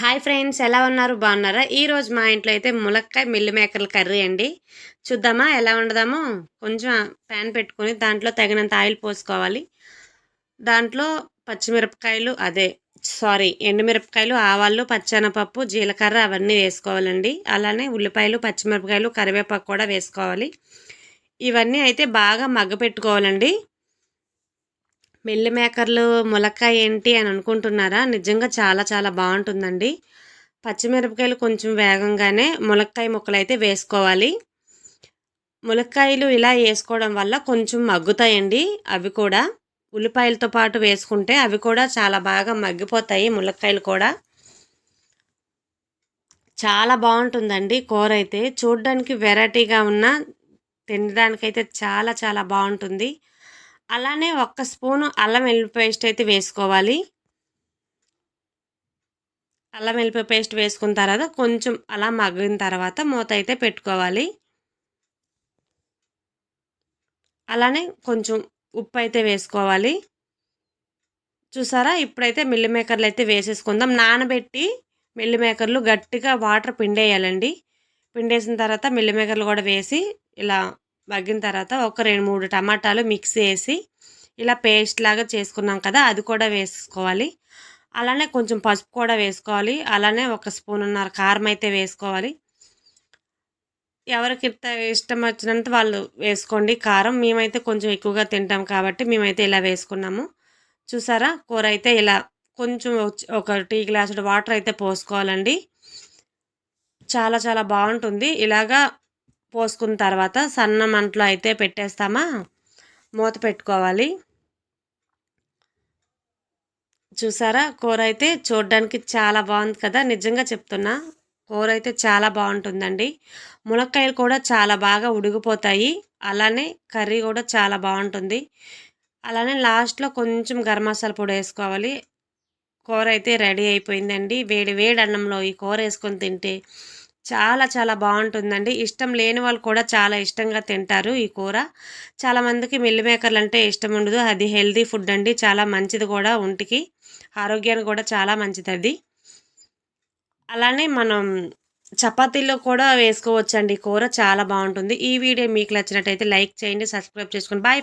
Hi friends ఎలా ఉన్నారు? బాగున్నారా? ఈరోజు మా ఇంట్లో అయితే ములక్కాయ మిల్లు మేకర్ల కర్రీ అండి. చూద్దామా ఎలా ఉండదామో కొంచెం ప్యాన్ పెట్టుకొని దాంట్లో తగినంత ఆయిల్ పోసుకోవాలి. దాంట్లో పచ్చిమిరపకాయలు అదే సారీ ఎండుమిరపకాయలు ఆవాళ్ళు పచ్చెనపప్పు జీలకర్ర అవన్నీ వేసుకోవాలండి. అలానే ఉల్లిపాయలు పచ్చిమిరపకాయలు కరివేపాకు కూడా వేసుకోవాలి. ఇవన్నీ అయితే బాగా మగ్గ పెట్టుకోవాలండి మిల్లి మేకర్లు ములక్కాయ ఏంటి అని అనుకుంటున్నారా? నిజంగా చాలా చాలా బాగుంటుందండి. పచ్చిమిరపకాయలు కొంచెం వేగంగానే ములక్కాయ ముక్కలు అయితే వేసుకోవాలి. ములక్కాయలు ఇలా వేసుకోవడం వల్ల కొంచెం మగ్గుతాయండి అవి కూడా. ఉల్లిపాయలతో పాటు వేసుకుంటే అవి కూడా చాలా బాగా మగ్గిపోతాయి ములక్కాయలు కూడా. చాలా బాగుంటుందండి కూర అయితే. చూడడానికి వెరైటీగా ఉన్న తినడానికైతే చాలా చాలా బాగుంటుంది. అలానే ఒక్క స్పూను అల్లం వెల్లుల్లి పేస్ట్ అయితే వేసుకోవాలి. అల్లం వెల్లుల్లి పేస్ట్ వేసుకున్న తర్వాత కొంచెం అలా మగ్గిన తర్వాత మూత అయితే పెట్టుకోవాలి. అలానే కొంచెం ఉప్పు అయితే వేసుకోవాలి. చూసారా? ఇప్పుడైతే మిల్లి మేకర్లు అయితే వేసేసుకుందాం. నానబెట్టి మిల్లి మేకర్లు గట్టిగా వాటర్ పిండేయాలండి. పిండేసిన తర్వాత మిల్లి మేకర్లు కూడా వేసి ఇలా మగ్గిన తర్వాత ఒక రెండు మూడు టమాటాలు మిక్స్ చేసి ఇలా పేస్ట్ లాగా చేసుకున్నాం కదా అది కూడా వేసుకోవాలి. అలానే కొంచెం పసుపు కూడా వేసుకోవాలి. అలానే ఒక స్పూన్ ఉన్నర కారం అయితే వేసుకోవాలి. ఎవరికి ఇష్టం వచ్చినంత వాళ్ళు వేసుకోండి. కారం మేమైతే కొంచెం ఎక్కువగా తింటాం కాబట్టి మేమైతే ఇలా వేసుకున్నాము. చూసారా? కూర అయితే ఇలా కొంచెం ఒక టీ గ్లాసుడు వాటర్ అయితే పోసుకోవాలండి. చాలా చాలా బాగుంటుంది. ఇలాగా పోసుకున్న తర్వాత సన్న మంటలో అయితే పెట్టేస్తామా? మూత పెట్టుకోవాలి. చూసారా? కూర అయితే చూడడానికి చాలా బాగుంది కదా? నిజంగా చెప్తున్నా కూర అయితే చాలా బాగుంటుందండి. మునక్కాయలు కూడా చాలా బాగా ఉడిగిపోతాయి. అలానే కర్రీ కూడా చాలా బాగుంటుంది. అలానే లాస్ట్లో కొంచెం గరం మసాలా పొడి వేసుకోవాలి. కూర అయితే రెడీ అయిపోయిందండి. వేడి వేడి అన్నంలో ఈ కూర వేసుకొని తింటే చాలా చాలా బాగుంటుందండి. ఇష్టం లేని వాళ్ళు కూడా చాలా ఇష్టంగా తింటారు ఈ కూర. చాలామందికి మిల్లు మేకర్లు అంటే ఇష్టం ఉండదు. అది హెల్దీ ఫుడ్ అండి. చాలా మంచిది కూడా ఒంటికి. ఆరోగ్యానికి కూడా చాలా మంచిది అది. అలానే మనం చపాతీలో కూడా వేసుకోవచ్చండి. కూర చాలా బాగుంటుంది. ఈ వీడియో మీకు నచ్చినట్టయితే లైక్ చేయండి సబ్స్క్రైబ్ చేసుకోండి బాయ్